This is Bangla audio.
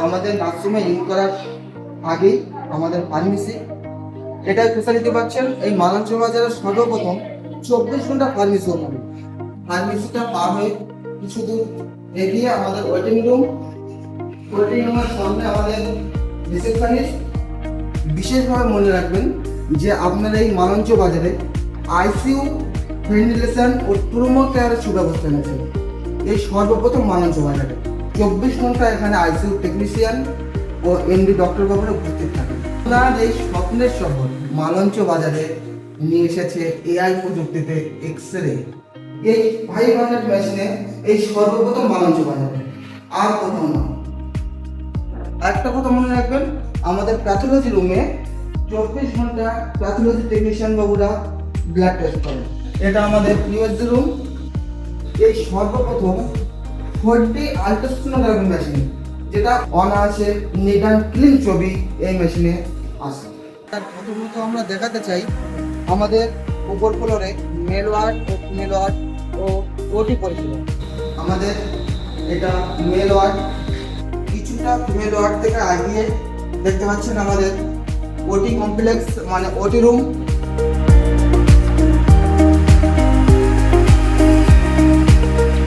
আমাদের নার্সিংয়ে ইন করার আগেই আমাদের ফার্মেসি এটাই ফেসিলিটি পাচ্ছেন এই মালাঞ্চ বাজারের সর্বপ্রথম চব্বিশ ঘণ্টা ফার্মেসি হবে ফার্মেসিটা পার হয়ে কিছু দূর এগিয়ে আমাদের ওয়েটিং রুম ওয়েটিং রুমের সামনে আমাদের রিসেপশনিস্ট বিশেষভাবে মনে রাখবেন যে আপনার এই মালঞ্চ বাজারে আইসিইউ ভেন্টিলেশন ও ট্রুমো কেয়ারের সুব্যবস্থা আছে এই সর্বপ্রথম মালঞ্চ বাজারে চব্বিশ ঘণ্টা এখানে আইসিইউ টেকনিশিয়ান ও এমডি ডক্টর বাবুরা উপস্থিত থাকেন আপনার এই স্বপ্নের শহর মালঞ্চ বাজারে নিয়ে এসেছে এআই প্রযুক্তিতে এক্স রে এই ফাইভ হান্ড্রেড মেশিনে এই সর্বপ্রথম মালঞ্চ বাজারে, আর কোথাও না। একটা কথা মনে রাখবেন, আমাদের প্যাথোলজি রুমে চব্বিশ ঘণ্টা প্যাথোলজি টেকনিশিয়ান বাবুরা ব্লাড টেস্ট করে। এটা আমাদের ইউএসডি রুম এই সর্বপ্রথম ফোরটি আলট্রাসোনোগ্রাফি মেশিন যেটা অনায়াসে নিট অ্যান্ড ক্লিন ছবি এই মেশিনে আসে তার প্রথমত আমরা দেখাতে চাই আমাদের উপর ফ্লোরে মেল ওয়ার্ড ও ফিমেল ওয়ার্ড ও ওটি পরিষেবা। আমাদের এটা মেল ওয়ার্ড কিছুটা ফিমেল ওয়ার্ড থেকে আগিয়ে দেখতে পাচ্ছেন আমাদের ওটি কমপ্লেক্স মানে ওটি রুম